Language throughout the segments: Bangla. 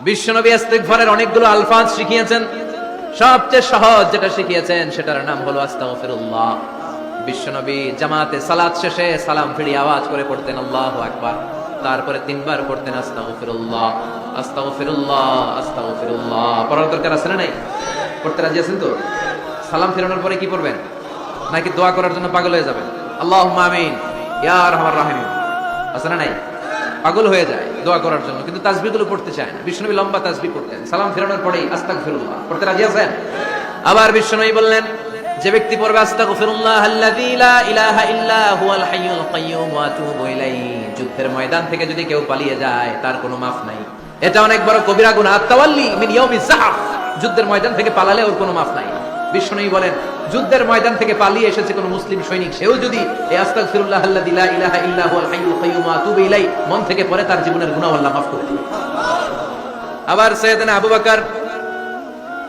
বিশ্বনবী অনেকগুলো আলফাজ শিখিয়েছেন। সবচেয়ে সহজ যেটা শিখিয়েছেন, সেটার নাম হলো আস্তাগফিরুল্লাহ। বিশ্বনবী জামাতে সালাত শেষে সালাম ফিরিয়ে আওয়াজ করে পড়তেন, আল্লাহু তারপরে তিনবার পড়তেন, আস্তাগফিরুল্লাহ। আস্তাগফিরুল্লাহ আস্তাগফিরুল্লাহ। পড়ার দরকার আছে না নাই? পড়তে রাজি আছেন তো? সালাম ফেরানোর পরে কি পড়বেন? নাকি দোয়া করার জন্য পাগল হয়ে যাবেন? আল্লাহুম্মা আমিন। ইয়া আরহামার রাহিমিন। আছে না নাই? পাগল হয়ে যায়। দোয়া করার জন্য, কিন্তু তাসবিহগুলো পড়তে চায় না। বিষ্ণুবী লম্বা তাসবিহ পড়তেন। সালাম ফেরানোর পরেই আস্তাগফিরুল্লাহ পড়তে রাজি আছেন? আবার বিষ্ণুবী বললেন, যে ব্যক্তি পড়বে আস্তাগফিরুল্লাহ আল্লাযী লা ইলাহা ইল্লা হুয়াল হাইয়ুল কাইয়্যুম ওয়া আতুবু ইলাইহি। যুদ্ধের ময়দান থেকে যদি কেউ পালিয়ে যায়, তার কোনো মাফ নাই। এটা অনেক বড় কবিরা গুনাহ, আত-তাওয়াল্লি মিন ইয়াউমিজ যুদ্ধের ময়দান থেকে পালালে ওর কোনো মাফ নাই। বিষ্ণুই বলেন, যুদ্ধের ময়দান থেকে পালিয়ে এসেছে কোন মুসলিম সৈনিক। সেও যদি মন থেকে পড়ে তার জীবনের আল্লাহ মাফ করে আবার সৈয়দনা আবু বকর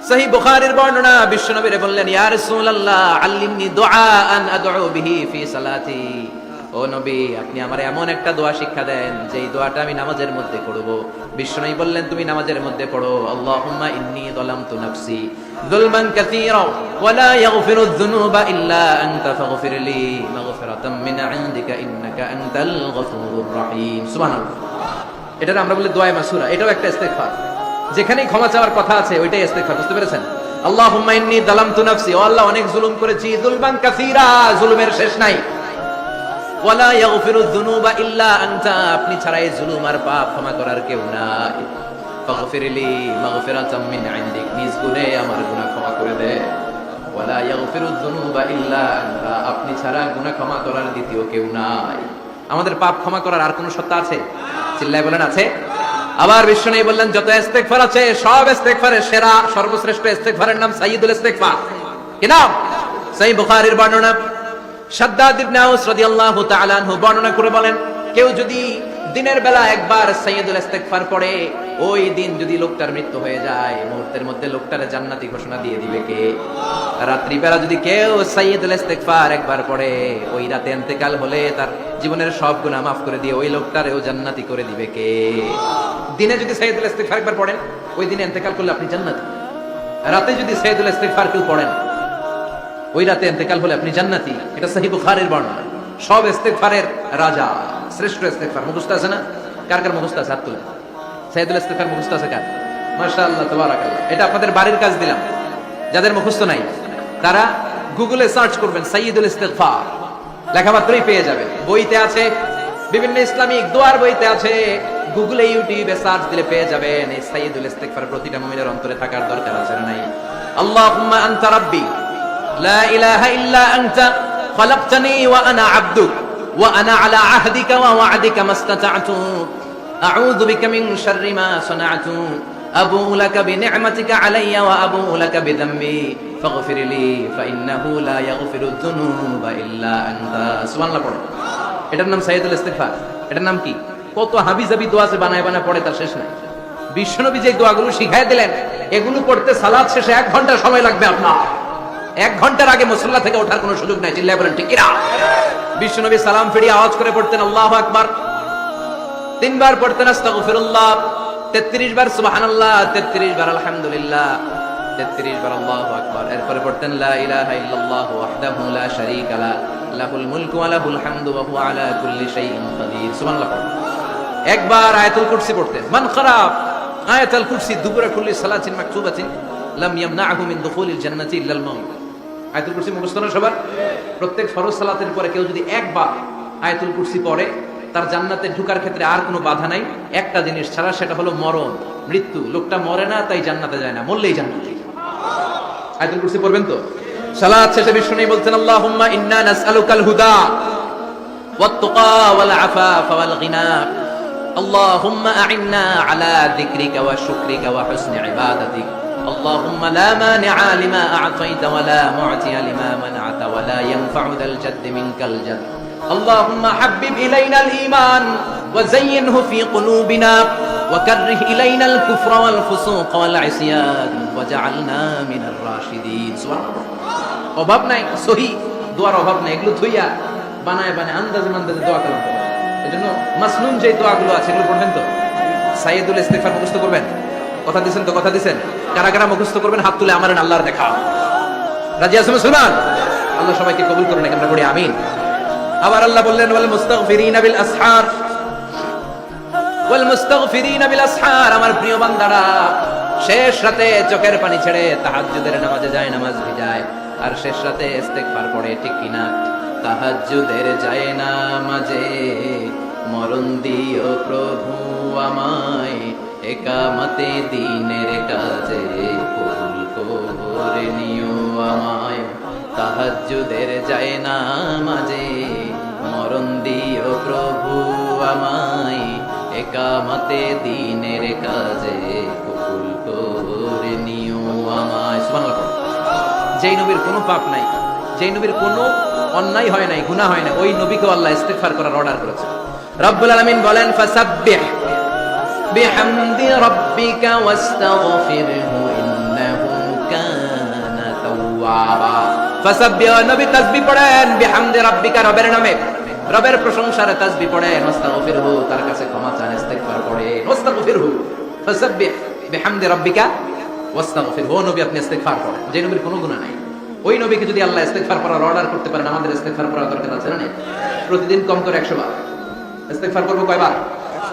সহি বর্ণনা বিশ্বনবীরে বললেন আল্লিমনি বিহি ফি সালাতি। ও নবী, আপনি আমার এমন একটা দোয়া শিক্ষা দেন, যেই দোয়াটা আমি নামাজের মধ্যে করব বিশ্বনবী বললেন, তুমি নামাজের মধ্যে পড়ো। আল্লাহুম্মা ইন্নী এটা আমরা বলি দোয়া এটাও একটা ক্ষমা চাওয়ার কথা আছে, ওইটাই বুঝতে পেরেছেন? আল্লাহুম্মা ইন্নী যালামতু নাফসি। ও আল্লাহ, অনেক জুলুম করেছি যুলমান কাসীরা, জুলুমের শেষ নাই। ওয়ালা ইয়াগফিরু যুনুবা ইল্লা আনতা, আপনি ছাড়া এই জুলুম আর পাপ ক্ষমা করার কেউ নাই। আপনি ছাড়া গুনাহ ক্ষমা করার দ্বিতীয় কেউ নাই। আমাদের পাপ ক্ষমা করার আর কোনো সত্তা আছে? চিল্লায় বলেন, আছে? আবার বিশ্ব নেই বললেন, যত ইস্তেগফার আছে, সব ইস্তেগফারের সেরা, সর্বশ্রেষ্ঠ ইস্তেগফারের নাম সাইয়্যিদুল ইস্তেগফার। কি নাম? সহিহ বুখারীর বর্ণনা। শাদ্দাদ ইবনে আউস রাদিয়াল্লাহু তাআলা আনহু বর্ণনা করে বলেন, কেউ যদি দিনের বেলা একবার সাইয়্যিদুল ইস্তেগফার পড়ে ওই দিন যদি লোকটার মৃত্যু হয়ে যায়, মুহূর্তের মধ্যে লোকটারে জান্নাতি ঘোষণা দিয়ে দিবে কে? রাত্রি বেলা যদি কেউ সাইয়্যিদুল ইস্তেগফার একবার পড়ে, ওই রাতে ইন্তেকাল হলে তার জীবনের সব গুনাহ মাফ করে দিয়ে ওই লোকটারেও জান্নাতি করে দিবে কে? দিনে যদি সাইয়্যিদুল ইস্তেগফার একবার পড়েন, ওই দিনে ইন্তেকাল করলে আপনি জান্নাতি। রাতে যদি সাইয়্যিদুল ইস্তেগফার কেউ পড়েন, ওই রাতে ইন্তেকাল হলে আপনি জান্নাতি। এটা সহিহ বুখারীর বর্ণনা। সব ইস্তেগফারের রাজা, শ্রেষ্ঠ ইস্তেগফার। মুখস্থ আছে না? কার কার মুখস্থ আছে? হাত তুলে। সাইদুল ইস্তেফার মুখস্থ আছে কাজ মাসা আল্লাহ তোবারাকাল্লাহ। এটা আপনাদের বাড়ির কাজ দিলাম। যাদের মুখস্থ নাই, তারা গুগলে সার্চ করবেন সাইদুল ইস্তেফার লেখামাত্রই পেয়ে যাবেন। বইতে আছে, বিভিন্ন ইসলামিক দোয়ার বইতে আছে। গুগলে, ইউটিউবে সার্চ দিলে পেয়ে যাবেন এই সাইদুল ইস্তেগফার প্রতিটা মুমিনের অন্তরে থাকার দরকার আছে না নাই? আল্লাহুম্মা আনতা রাব্বি, লা ইলাহা ইল্লা আনতা, খলাকতানি ওয়া আনা আবদুক, ওয়া আনা আলা আহদিকা ওয়া ওয়া'দিকা মাস্তাতা'তু। আউযু বিকা মিন এটার নাম সাইয়েদুল ইস্তিগফার। এটার নাম কি? কত দোয়া বানায় বানায় পড়ে তার শেষ নাই। বিশ্বনবী যে দোয়াগুলো শিখাই দিলেন, এগুলো পড়তে সালাদ শেষে এক ঘণ্টা সময় লাগবে আপনার। এক ঘণ্টার আগে মুসল্লা থেকে ওঠার কোনো সুযোগ নাই। বলেন, ঠিক বিশ্বনবী সালাম ফিরিয়ে আওয়াজ করে পড়তেন, আল্লাহ আকবার। তিনবার পড়তেন আস্তাগফিরুল্লাহ 33 বার সুবহানাল্লাহ 33 বার আলহামদুলিল্লাহ 33 বার আল্লাহু আকবার। এরপরে পড়তেন লা ইলাহা ইল্লাল্লাহু ওয়াহদাহু লা শারীকা লা, লাহুল মুলকু ওয়া লাহুল হামদু ওয়া হুয়া আলা কুল্লি শাইইন কাদির সুবহানাল্লাহ একবার আয়াতুল কুরসি পড়তেন। মান খারাপ, আয়াতুল কুরসি দুবুরা কুল্লি সালাতিন মাকতুবাতিন, লাম ইয়ামনাহু মিন দুখুলিল জান্নাতি ইল্লাল মাউত। আয়াতুল কুরসি মুখস্থ না সবার? প্রত্যেক ফরজ সালাতের পরে কেউ যদি একবার আয়াতুল কুরসি পড়ে তার জান্নাতে ঢুকার ক্ষেত্রে আর কোনো বাধা নাই একটা জিনিস ছাড়া সেটা হলো মরণ মৃত্যু লোকটা মরে না তাই জান্নাতে যায় না মরলেই জান্নাতে আয়াতুল কুরসি পড়বেন তো সালাত শেষে বিষ্ণু নেই বলছেন আল্লাহুম্মা ইন্না নাসআলুকাল হুদা ওয়াত-তুকা ওয়াল আফাফা ওয়াল গিনা اللهم أعنا على ذكرك وشكرك وحسن عبادتك اللهم لا مانع لما أعطيت ولا معطي لما منعت ولا ينفع ذا الجد منك الجد اللهم حبب إلينا الإيمان وزينه في قلوبنا وكره إلينا الكفر والفسوق والعصيان وجعلنا من الراشدين سبحان الله অভাব নাই সহি দোয়ার অভাব নাই এগুলো থুইয়া বানায় বানায় আন্দাজে মান্দাজে দোয়া কালাম এই জন্য মাসনুন যে দোয়াগুলো আছে এগুলো পড়বেন তো সাইয়েদুল ইস্তেগফার মুখস্থ করবেন কথা দিছেন তো কথা দিছেন কারা কারা মুখস্থ করবেন হাত তুলে আমার আল্লাহর দেখা রাজি আছেন শুনান আল্লাহ সবাইকে কবুল করুন আমরা পড়ি আমিন আবার আল্লাহ বললেন, ওয়াল মুস্তাগফিরিনা বিল আসহার। ওয়াল মুস্তাগফিরিনা বিল আসহার। আমার প্রিয় বান্দারা, শেষ রাতে চোখের পানি ছেড়ে তাহাজ্জুদের নামাজে যায়, নামাজ ভিজায়। আর শেষ রাতে ইস্তেগফার পড়ে, ঠিক কিনা? তাহাজ্জুদের যায় নামাজে মরণ দিও প্রভু আমায়, একামতে দিনের কাজে কবুল করে নিও আমায়। তাহাজ্জুদের যায় নামাজে একামতে দিনের কাজে করে আমায়। সুবহানাল্লাহ যেই নবীর কোনো পাপ নাই, যেই নবীর কোনো অন্যায় হয় নাই, গুনাহ হয় ওই নবীকে আল্লাহ করার অর্ডার করেছে। রব্বুল আলামিন বলেন, ফাসাব্বিহ বিহামদি রাব্বিকা ওয়াস্তাগফিরহু ইন্নাহু কানা তাওয়াবা। ফাসাব্বিহ, নবী তাসবিহ পড়েন, বিহামদি রবের নামে। রবের প্রশংসার তাসবিহ পড়েন ওয়াস্তাগফিরহু তার কাছে ক্ষমা চান, ইস্তেগফার পড়েন ওয়াস্তাগফিরহু ফাসাব্বিহ বিহামদি রাব্বিকা ওয়াস্তাগফির ও নবী, আপনি ইস্তেগফার করেন। যে নবীর কোনো গুনাহ নাই। ওই নবীকে যদি আল্লাহ ইস্তেগফার করার অর্ডার করতে পারেন, আমাদের ইস্তেগফার করার দরকার আছে না প্রতিদিন কম করে 100 বার। ইস্তেগফার করব কয়বার?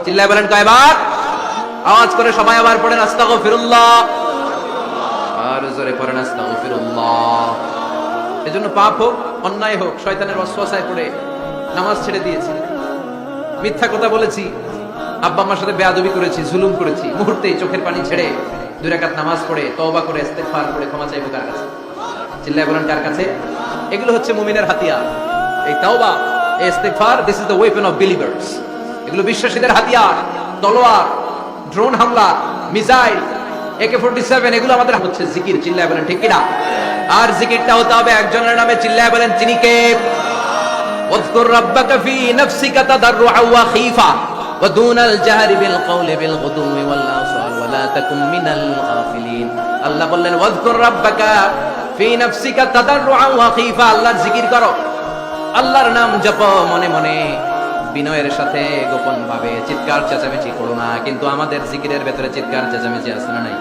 চিল্লায় বলেন কয়বার? আওয়াজ করে সবাই আবার পড়েন, আস্তাগফিরুল্লাহ। আর জোরে পড়েন, আস্তাগফিরুল্লাহ। এজন্য পাপ হোক, অন্যায় হোক, শয়তানের ওয়াসওয়াসায় পড়ে নামাজ ছেড়ে দিয়েছি। মিথ্যা কথা বলেছি। আব্বা আমার সাথে বেয়াদবি করেছি, জুলুম করেছি। মুহূর্তেই চোখের পানি ছেড়ে দুই নামাজ পড়ে, তওবা করে, ইস্তেগফার করে ক্ষমা চাইব কার কাছে? চিল্লায় বলেন কার কাছে? এগুলো হচ্ছে মুমিনের হাতিয়ার। এই তাওবা, এই ইস্তেগফার this is the weapon of believers এগুলো বিশ্বাসীদের হাতিয়ার, তলোয়ার ড্রোন হামলা, মিসাইল একে ফোর্টি সেভেন, এগুলো আমাদের হচ্ছে জিকির। চিল্লায় বলেন ঠিক কিনা? আর জিকিরটা হতে হবে একজনের নামে। চিল্লায় বলেন, তিনি কে? واذكر ربك في نفسك تضرعا وخيفا ودون الجهر بالقول بالغدو والآصال ولا تكن من الغافلين আল্লাহ বললেন ওয়াজকুর রাব্বাকা ফি নাফসিকা তাদাররুআ ওয়া খীফা আল্লাহর জিকির করো আল্লাহর নাম জপো মনে মনে বিনয়ের সাথে গোপন ভাবে চিৎকার চেঁচামেচি করো না কিন্তু আমাদের জিকিরের ভেতরে চিৎকার চেঁচামেচি আছে না নাই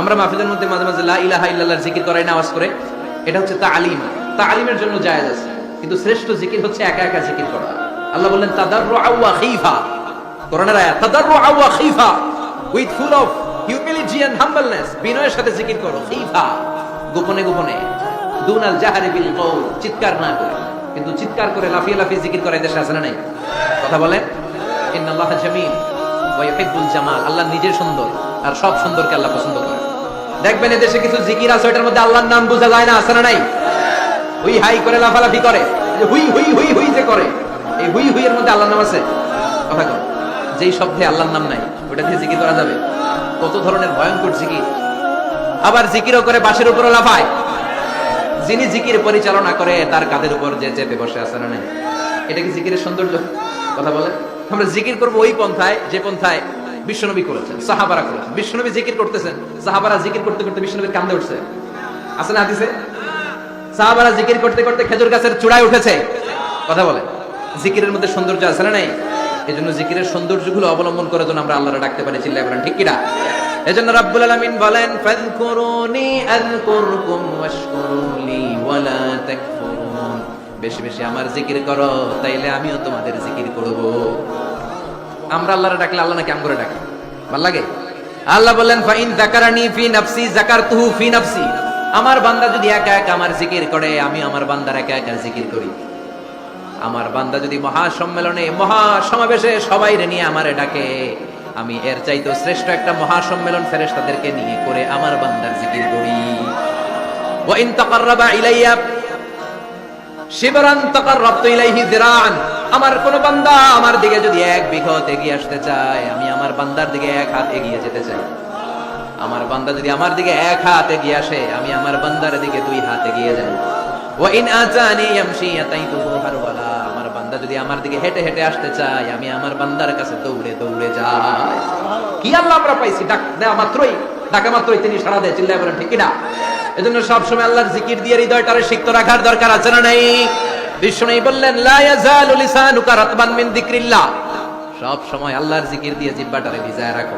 আমরা মাহফিলের মধ্যে মাঝে মাঝে লা ইলাহা ইল্লাল্লাহর জিকির করাই না আওয়াজ করে এটা হচ্ছে তালিম তালিমের জন্য জায়েজ আছে কিন্তু শ্রেষ্ঠ জিকির হচ্ছে একা একা জিকির করা। আল্লাহ বললেন, তাদাররুআ ওয়া খীফা। কোরআনের আয়াত, তাদাররুআ ওয়া খীফা with full of humility and humbleness. বিনয়ের সাথে জিকির করো গোপনে গোপনে। দুনাল জাহারি বিল কওল, চিৎকার না করে। কিন্তু চিৎকার করে লাফিয়ে লাফিয়ে জিকির করে নাই? কথা বলেন। জামিল ওয়া জামাল। আল্লাহ নিজে সুন্দর, আর সব সুন্দরকে আল্লাহ পছন্দ করে দেখবেন এদেশে কিছু জিকির আছে ওটার মধ্যে আল্লাহর নাম বোঝা যায় না, আছে না নাই? হুই হাই করে লাফালাফি করে। হুই হুই হুই হুই যে করে। এই হুই হুই এর মধ্যে আল্লাহর নাম আছে? কথা কর যেই শব্দে আল্লাহর নাম নাই ওটা দিয়ে জিকির করা যাবে? কত ধরনের ভয়ঙ্কর জিকির। আবার জিকিরও করে বাসের উপরে লাফায়। যিনি জিকির পরিচালনা করে, তার কাদের উপর যে চেপে বসে আছে না এটা কি জিকিরের সৌন্দর্য? কথা বলে আমরা জিকির করব ওই পন্থায়, যে পন্থায় বিশ্বনবী করেছেন, সাহাবারা করেছেন। বিশ্বনবী জিকির করতেছেন। সাহাবারা জিকির করতে করতে বিশ্বনবীর কান্দে উঠছে। আছে না হাদিসে? সাহাবারা জিকির করতে করতে খেজুর গাছের চূড়ায় উঠেছে। কথা বলে। জিকিরের মধ্যে সৌন্দর্য আছে না নাই? এজন্য জিকিরের সৌন্দর্যগুলো অবলম্বন করে যেন আমরা আল্লাহরে ডাকতে পারি, চিল্লায় বলেন, ঠিক কিনা? এজন্য রাব্বুল আলামিন বলেন, ফাযকুরুনি আযকুরকুম ওয়াশকুরুলি ওয়ালা তাকফুরুন। বেশি বেশি আমার জিকির করো, তাইলে আমিও তোমাদের জিকির করব। আমরা আল্লাহরে ডাকলে আল্লাহ নাকি আম করে ডাকে? ভালো লাগে? আল্লাহ বললেন, ফাইন যাকারানি ফি নাফসি, যাকারতুহু ফি নাফসি। আমার বান্দা যদি একা একা আমার জিকির করে, আমি আমার বান্দার একা একা জিকির করি। আমার বান্দা যদি মহা সম্মেলনে মহা সমাবেশে সবাই নিয়ে আমারে ডাকে, আমি এর চাইতো শ্রেষ্ঠ একটা মহা সম্মেলন ফেরেশতাদেরকে নিয়ে করে আমার বান্দার জিকির করি। ওয়া ইন তাকাররাবা ইলাইয়া, শিবরান তাকাররাবতু ইলাইহি যিরাআন আমার কোন বান্দা আমার দিকে যদি এক বিঘত এগিয়ে আসতে চায়, আমি আমার বান্দার দিকে এক হাত এগিয়ে যেতে চাই। আমার বান্দা যদি আমার দিকে এক হাতে এগিয়ে আসে, আমি আমার বান্দার দিকে দুই হাত এগিয়ে যাই। ওয়া ইন আতানি ইয়ামশি আতাইতুহু হারওয়ালা আমার বান্দা যদি আমার দিকে হেঁটে হেঁটে আসতে চায়, আমি আমার বান্দার কাছে দৌড়ে দৌড়ে যাই। কি আল্লাহ আমরা পাইছি? ডাক দেওয়া মাত্রই, ডাকা মাত্রই তিনি সাড়া দেয়, চিল্লায় বলেন, ঠিক কিনা এজন্য সবসময় আল্লাহর জিকির দিয়ে হৃদয়টারে সিক্ত রাখার দরকার আছে না নাই? বিষ্ণু বললেন, লা ইয়াজালু লিসানুকা রাতবান মিন যিকরিল্লাহ সব সময় আল্লাহর জিকির দিয়ে জিব্বাটারে ভিজায় রাখো।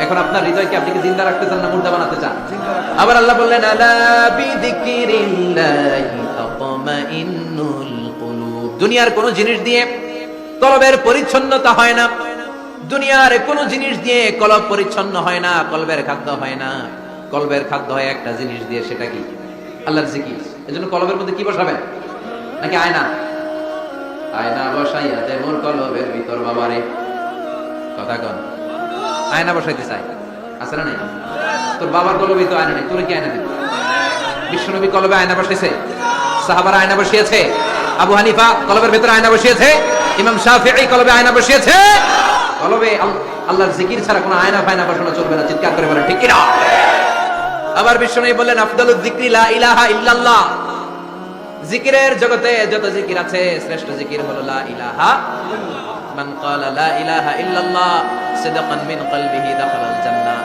এখন আপনার হৃদয়কে আপনি কি জিন্দা রাখতে চান না মুর্দা বানাতে চান? আবার আল্লাহ বললেন দুনিয়ার কোন জিনিস দিয়ে কলবের পরিচ্ছন্নতা হয় না। দুনিয়ার কোন জিনিস দিয়ে কলব পরিচ্ছন্ন হয় না কলবের খাদ্য হয় না। কলবের খাদ্য হয় একটা জিনিস দিয়ে সেটা কি? আল্লাহর জিকির। এজন্য কলবের মধ্যে কি বসাবেন? নাকি আয়না? আয়না বসাইয়া মোর কলবের ভিতর বাবারে। কথা কন। আয়না বসাইতে চাই আছে না তোর বাবার কলবে তো আয়না নেই, তোর কি আয়না দিবি? বিশ্বনবী কলবে আয়না বসাইছে। সাহাবারা আয়না বসিয়েছে। আবু হানিফা কলবের ভেতরে আয়না বসিয়েছে। ইমাম শাফিঈ কলবে আয়না বসিয়েছে। কলবে আল- আল্লাহর জিকির ছাড়া কোনো আয়না ফায়না বসানো চলবে না, চিৎকার করে বলে, ঠিক কিনা? আবার বিশ্বনবী বললেন, আফদালুদ যিকরি লা ইলাহা ইল্লাল্লাহ। জিকিরের জগতে যত জিকির আছে, শ্রেষ্ঠ জিকির হলো লা ইলাহা মান ক্বালা লা ইলাহা ইল্লাল্লাহ, সিদকান মিন কলবিহি দাখালাল জান্নাহ।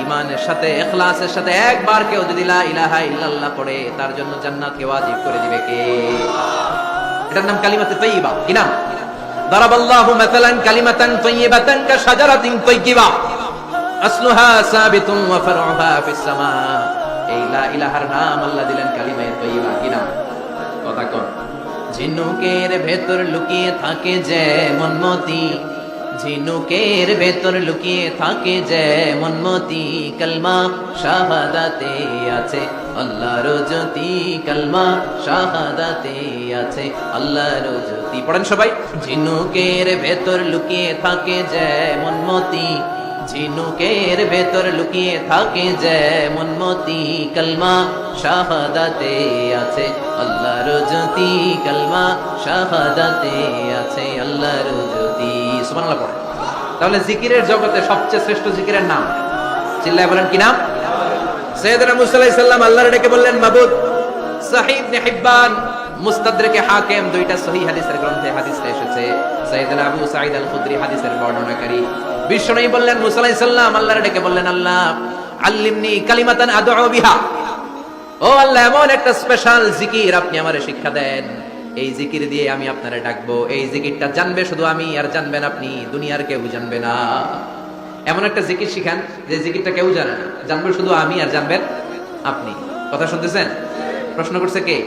ঈমানের সাথে, ইখলাসের সাথে একবার কেউ যদি লা ইলাহা ইল্লাল্লাহ পড়ে, তার জন্য জান্নাতকে ওয়াজিব করে দিবে কে? এটার নাম কালিমাতে তাইয়্যিবা কি নাম? দারাবাল্লাহু মাসালান কালিমাতান তাইয়্যিবাতান কাশাজারাতিন তাইয়্যিবা আসলুহা সাবিতুন ওয়া ফারউহা ফিস সামা। এই লা ইলাহার নাম আল্লাহ দিলেন কালিমায়ে তাইয়্যিবা কি নাম? কথা কন। ঝিনুকের ভেতর লুকিয়ে থাকে যে মনমতি। ঝিনুকের ভেতর লুকিয়ে থাকে যে মনমতি। কলমা শাহাদাতে আছে, আল্লাহর জ্যোতি। কলমা শাহাদাতে আছে, আল্লাহর জ্যোতি। পড়েন সবাই। ঝিনুকের ভেতর লুকিয়ে থাকে যে মনমতি। ঝিনুকের ভেতর লুকিয়ে থাকে যে মনমতি কলমা, শাহাদাতে আছে আল্লাহর জ্যোতি কলমা, শাহাদাতে আছে আল্লাহর জ্যোতি। সুবহানাল্লাহ তাহলে জিকিরের জগতে সবচেয়ে শ্রেষ্ঠ জিকিরের নাম? চিল্লায় বলেন, কি নাম? সৈয়দনা মুসা আলাইহিস আল্লাহর ডেকে বললেন, মাবুদ সহিহ ইবনে হিব্বান, মুস্তাদরিকে হাকিম, দুইটা সহিহ হাদিসের গ্রন্থে হাদিসটা এসেছে। সাইয়েদনা আবু সাঈদ আল খুদরি হাদিসের বর্ণনাকারী। বিশ্বনবী বললেন, মুসা আলাইহিস সালাম আল্লাহর ডেকে বললেন, আল্লাহ, আল্লিমনি কালিমাতান আদউ বিহা। ও আল্লাহ, এমন একটা স্পেশাল জিকির আপনি আমারে শিক্ষা দেন। এই জিকির দিয়ে আমি আপনারে ডাকবো। এই জিকিরটা জানবে শুধু আমি, আর জানবেন আপনি, দুনিয়ার কেউ জানবে না। এমন একটা জিকির শিখান, যে জিকিরটা কেউ জানে না। জানবে শুধু আমি, আর জানবেন আপনি। কথা শুনতেছেন? প্রশ্ন করছে কে?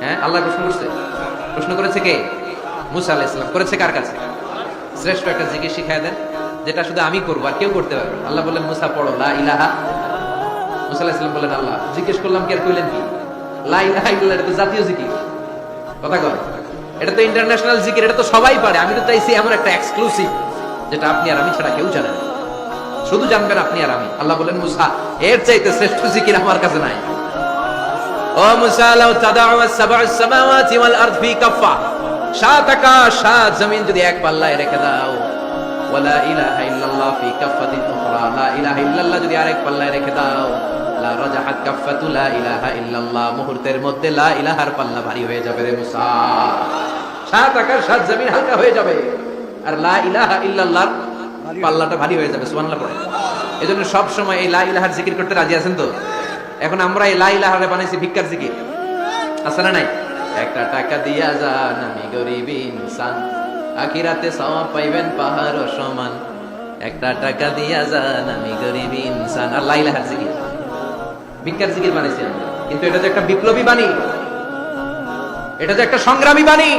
হ্যাঁ আল্লাহ প্রশ্ন করছে। প্রশ্ন করেছে কে? মুসা আলাহ ইসলাম করেছে কার কাছে? শ্রেষ্ঠ একটা জিকির শিখায় দেন, যেটা শুধু আমি করব, আর কেউ করতে পারবে আল্লাহ বললেন, মুসা, পড়ো, লা ইলাহা মুসা আলাহ ইসলাম বললেন, আল্লাহ জিজ্ঞেস করলাম কি আর কইলেন কি? লা ইলাহা ইল্লাল্লাহ, এটা তো জাতীয় জিকির। কথা এটা তো ইন্টারন্যাশনাল জিকির, এটা তো সবাই পারে। আমি তো চাইছি এমন একটা এক্সক্লুসিভ যেটা আপনি আর আমি ছাড়া কেউ জানে শুধু জানবেন আপনি আর আমি। আল্লাহ বলেন মুসা, এর চাইতে শ্রেষ্ঠ জিকির আমার কাছে নাই। ও মুসা ফি কাফা সাত আকাশ, সাত জমিন যদি এক পাল্লায় রেখে দাও। ওয়ালা ইলাহা ইল্লাল্লাহ ফি কাফাতিন উখরা। লা ইলাহা ইল্লাল্লাহ যদি আরেক পাল্লায় রেখে দাও। লা রাজাহাত কাফাতু লা ইলাহা ইল্লাল্লাহ। মুহূর্তের মধ্যে লা ইলাহার পাল্লা ভারী হয়ে যাবে রে মুসা। সাত আকাশ, সাত জমিন হালকা হয়ে যাবে। আর লা ইলাহা ইল্লাল্লাহর পাল্লাটা ভারী হয়ে যাবে, সুবহানাল্লাহ পড়ে। এজন্য সব সময় এই লা ইলাহার জিকির করতে রাজি আছেন তো? এখন আমরা এই লা ইলাহারে বানাইছি ভিক্ষার জিকির। আছে না নাই? একটা টাকা দিয়া যান, আমি গরিব ইনসান। আখিরাতে সওয়াব পাইবেন পাহাড় সমান। একটা টাকা দিয়া যান, আমি গরিব ইনসান। আর লা ইলাহার জিকির। ভিক্ষার জিকির আমরা। কিন্তু এটা যে একটা বিপ্লবী বাণী, এটা যে একটা সংগ্রামী বাণী,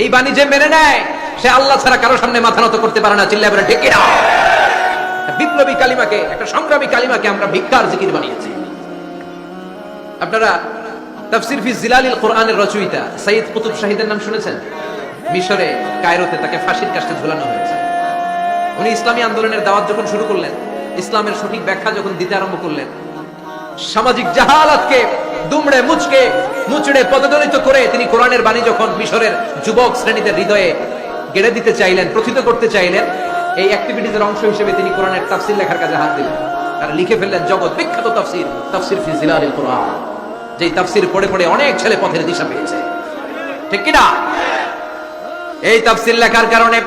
এই বাণী যে মেনে নেয়, সে আল্লাহ ছাড়া কারও সামনে মাথা নত করতে পারে না চিল্লা বলে ঢেকে না বিপ্লবী কালিমাকে, একটা সংগ্রামী কালিমাকে আমরা ভিক্ষার জিকির বানিয়েছি। আপনারা তাফসির ফি জিলালিল কোরআনের রচয়িতা সাইয়দ কুতুব শাহিদের নাম শুনেছেন? মিশরে, কায়রোতে তাকে ফাঁসির কাস্টে ঝুলানো হয়েছে। উনি ইসলামী আন্দোলনের দাওয়াত যখন শুরু করলেন, ইসলামের সঠিক ব্যাখ্যা যখন দিতে আরম্ভ করলেন, সামাজিক জাহালাতকে, দুমড়ে মুচকে, মুচড়ে পদদলিত করে তিনি কোরআনের বাণী যখন মিশরের যুবক শ্রেণীদের হৃদয়ে গেড়ে দিতে চাইলেন, প্রথিত করতে চাইলেন, এই অ্যাক্টিভিটিজের অংশ হিসেবে তিনি কোরআনের তাফসির লেখার কাজে হাত দিলেন। আর লিখে ফেললেন জগৎ বিখ্যাত তাফসির তাফসির ফি জিলালিল কোরআন। যেই তাফসির পড়ে পড়ে অনেক ছেলে পথের দিশা পেয়েছে। ঠিক কি না এই তাফসির লেখার কারণে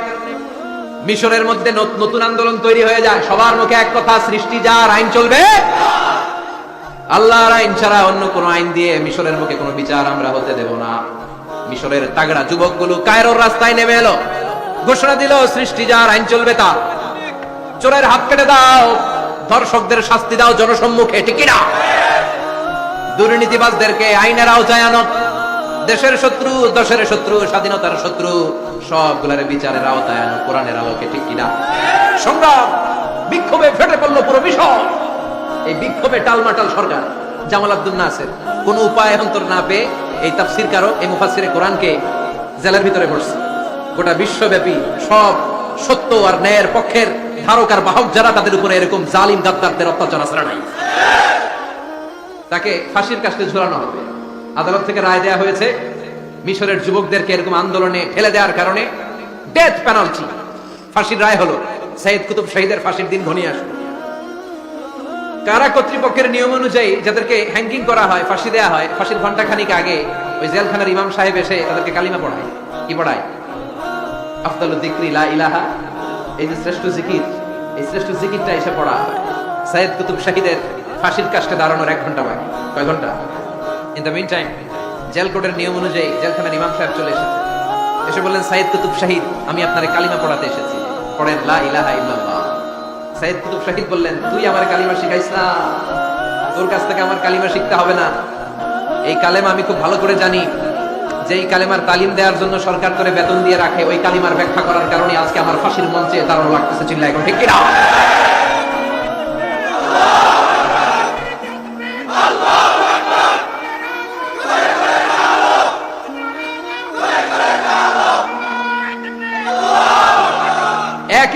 মিশরের মধ্যে নতুন আন্দোলন তৈরি হয়ে যায়। সবার মুখে এক কথা, সৃষ্টি যার আইন চলবে, আল্লাহর আইন ছাড়া অন্য কোন আইন দিয়ে মিশরের মুখে কোনো বিচার আমরা হতে দেব না। মিশরের তাগড়া যুবকগুলো কায়রোর রাস্তায় নেমে এলো। ঘোষণা দিল, সৃষ্টি যার আইন চলবে তা চোরের হাত কেটে দাও, ধর্ষকদের শাস্তি দাও জনসম্মুখে, ঠিক না দুর্নীতিবাজদেরকে আইনের আওতায় আনো দেশের শত্রু, দশের শত্রু, স্বাধীনতার শত্রু, সবগুলার বিচারের আওতায় আনো, কোরআনের আলোকে, ঠিক কিনা? সংগ্রাম বিক্ষোভে ফেটে পড়ল পুরো মিশর। এই বিক্ষোভে টালমাটাল সরকার, জামাল আব্দুল নাসের। কোন উপায় অন্তর না পেয়ে এই তাফসির কারও, এই মুফাসিরে কোরআনকে জেলার ভিতরে পড়ছে গোটা বিশ্বব্যাপী সব সত্য আর ন্যায়ের পক্ষের ধারক আর বাহক যারা তাদের উপরে এরকম জালিম গাদ্দারদের অত্যাচার আসরা নাই। তাকে ফাঁসির কাছে ঝুলানো হবে। আদালত থেকে রায় দেয়া হয়েছে, মিশরের যুবকদেরকে এরকম আন্দোলনে ঠেলে দেওয়ার কারণে ডেথ পেনাল্টি ফাঁসির রায় হলো সাইদ কুতুব শহীদের ফাঁসির দিন ঘনিয়ে আসলো কারা কর্তৃপক্ষের নিয়ম অনুযায়ী যাদেরকে হ্যাঙ্গিং করা হয়, ফাঁসি দেওয়া হয়, ফাঁসির ঘণ্টা খানিক আগে ওই জেলখানার ইমাম সাহেব এসে তাদেরকে কালিমা পড়ায়। কি পড়ায়? আফদালু যিকরি লা ইলাহা, এই যে শ্রেষ্ঠ জিকির, এই শ্রেষ্ঠ জিকিরটা এসে পড়া হয়। সাইদ কুতুব শাহিদের ফাঁসির কাজটা দাঁড়ানোর এক ঘণ্টা বাকি। কয় ঘণ্টা? In the meantime jail কোর্টের নিয়ম অনুযায়ী জেলখানার ইমাম সাহেব চলে এসেছে। এসে বললেন সাইদ কুতুব শাহিদ, আমি আপনার কালিমা পড়াতে এসেছি। পড়েন, লা ইলাহা ইল্লাল্লাহ। সাইদ কুতুব শাহিদ বললেন, তুই আমার কালিমা শিখাইস না তোর কাছ থেকে আমার কালিমা শিখতে হবে না। এই কালেমা আমি খুব ভালো করে জানি। যে এই কালেমার তালিম দেওয়ার জন্য সরকার করে বেতন দিয়ে রাখে, ওই কালিমার ব্যাখ্যা করার কারণে আজকে আমার ফাঁসির মঞ্চে দাঁড়ানো লাগতেছে চিল্লা এখন ঠিক কিনা?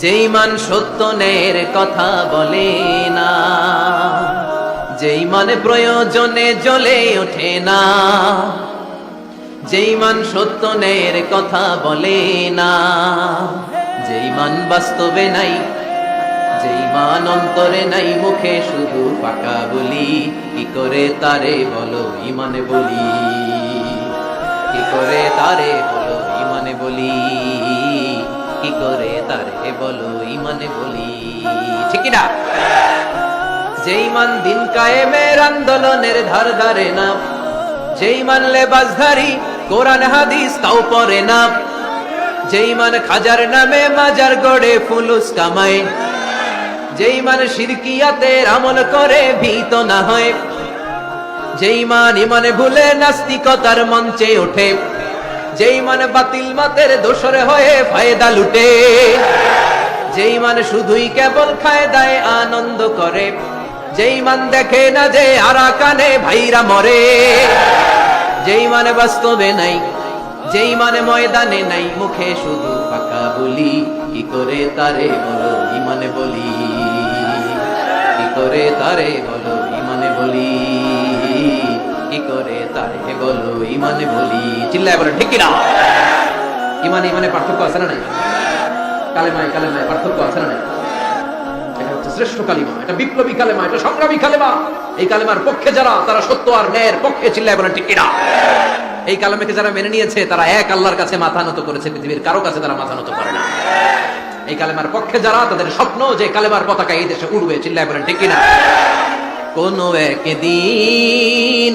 যে ইমান সত্য ন্যায়ের কথা বলে না যে ইমান প্রয়োজনে জ্বলে ওঠে না যে ইমান সত্য ন্যায়ের কথা বলে না যে ইমান বাস্তবে নাই যে ইমান অন্তরে নাই, মুখে শুধু পাকা বলি, কি করে তারে বলো ইমানে বলি, কি করে তারে বলো ইমানে বলি? কি করে তারে বলো, ইমানে বলি। ঠিক না? যে ইমান দিন কায়েমের আন্দোলনের ধার ধারে না যে ইমান লেবাসধারী কোরআন, হাদিস তাও পরে না যে ইমান খাজার নামে মাজার গড়ে ফুলুস কামায় যে ইমান শিরকিয়াতের আমল করে ভীত না হয় যে ইমান ইমানে ভুলে নাস্তিকতার মঞ্চে ওঠে যে মানে বাতিল মাতের দোসরে হয়ে ফায়দা লুটে। যেই মানে শুধুই কেবল খায় দায় আনন্দ করে। যেই ইমান দেখে না যে আরাকানে ভাইরা মরে। যে ইমানে বাস্তবে নাই যে ইমানে ময়দানে নাই, মুখে শুধু ফাঁকা বলি। কি করে তারে বলো ইমানে বলি? কি করে তারে বলো ইমানে বলি? কি করে তারে বলো? ইমানে বলি, চিল্লায় বলো, ঠিক কিনা? ইমানে ইমানে পার্থক্য আছে না নাই? কালেমায় কালেমায় পার্থক্য আছে না নাই? এটা হচ্ছে শ্রেষ্ঠ কালিমা, এটা বিপ্লবী কালেমা, এটা সংগ্রামী কালেমা। এই কালেমার পক্ষে যারা, তারা সত্য আর ন্যায়ের পক্ষে চিল্লায় বলেন ঠিক কিনা? এই কালামকে যারা মেনে নিয়েছে, তারা এক আল্লাহর কাছে মাথা নত করেছে, পৃথিবীর কারও কাছে তারা মাথা নত করে না। এই কালেমার পক্ষে যারা, তাদের স্বপ্ন যে কালেমার পতাকা এই দেশে উড়বে, চিল্লায় বলেন ঠিক কিনা? কোন একদিন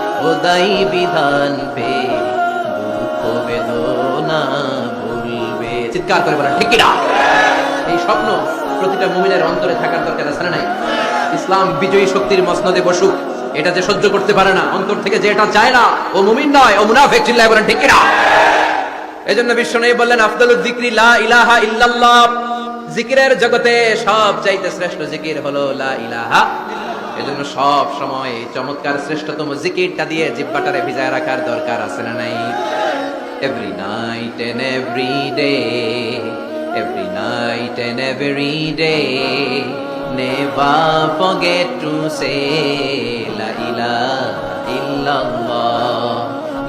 খোদাই বিধান পে, দুঃখ বেদনা ভুলবে। চিৎকার করে বলেন ঠিক এই স্বপ্ন প্রতিটা মুমিনের অন্তরে থাকার দরকার আছে না নাই? ইসলাম বিজয়ী শক্তির মসনদে বসুক, এটা যে সহ্য করতে পারে না, অন্তর থেকে যে এটা চায় না, ও মুমিন নয়, ও মুনাফিক, চিল্লায় বলেন ঠিক কিনা এজন্য বিশ্ব নবী বললেন আফদালুল যিকরি লা ইলাহা ইল্লাল্লাহ। জিকিরের জগতে সব চাইতে শ্রেষ্ঠ জিকির হলো লা ইলাহা এজন্য সব সময় চমৎকার শ্রেষ্ঠতম জিকিরটা দিয়ে জিব্বাটারে ভিজায় রাখার দরকার আছে না নাই? Every night and every day every night and every day never forget to say লা ইলাহা ইল্লাল্লাহ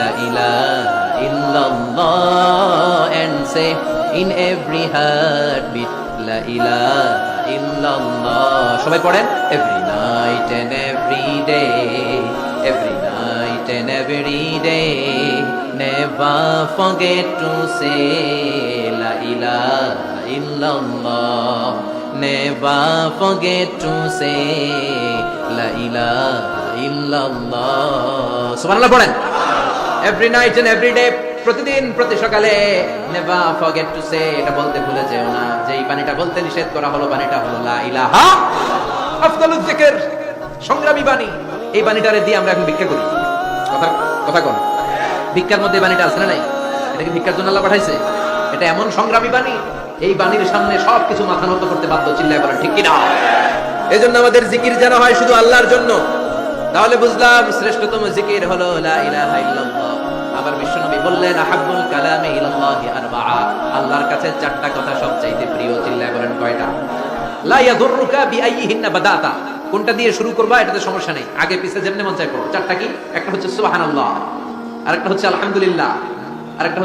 La ilaha illallah and say in every heartbeat La ilaha illallah সবাই পড়েন every night and every day every night and every day never forget to say la ilaha illallah never forget to say la ilaha illallah সুবহানাল্লাহ পড়েন every night and every day প্রতিদিন, প্রতি সকালে নেভার ফরগেট টু সে এটা বলতে ভুলে যেও না। যে এই পানিটা বলতে নিষেধ করা হলো পানিটা হলো লা ইলাহা আফদালুজ যিকির, সংগ্রামী বাণী। এই বাণীটারে দিয়ে আমরা এখন ভিক্ষা করি। কথা কথা কোন। ভিক্ষার মধ্যে বাণীটা আছে না নাই? এটা কি ভিক্ষার জন্য আল্লাহ পাঠাইছে? এটা এমন সংগ্রামী বাণী, এই বাণীর সামনে সবকিছু মাথা নত করতে বাধ্য চিল্লায় বলেন, ঠিক কিনা? এই জন্য আমাদের জিকির যেন হয় শুধু আল্লাহর জন্য। তাহলে বুঝলাম, শ্রেষ্ঠতম জিকির হলো লা ইলাহা ইল্লাল্লাহ। আবার বিশ্বনবী বললেন আহাবুল কালামে ইলাল্লাহি আরবাআ। আল্লাহর কাছে চারটা কথা সবচাইতে প্রিয় চিল্লায় বলেন কয়টা? লা ইয়াদুররুকা বিআইহিন্না বাদাতা। কোনটা দিয়ে শুরু করবা, এটাতে সমস্যা নেই। আগে পিছে যেমনি মন চাই করো চারটা কি? একটা হচ্ছে সুবহানাল্লাহ, আরেকটা হচ্ছে আলহামদুলিল্লাহ, আরেকটা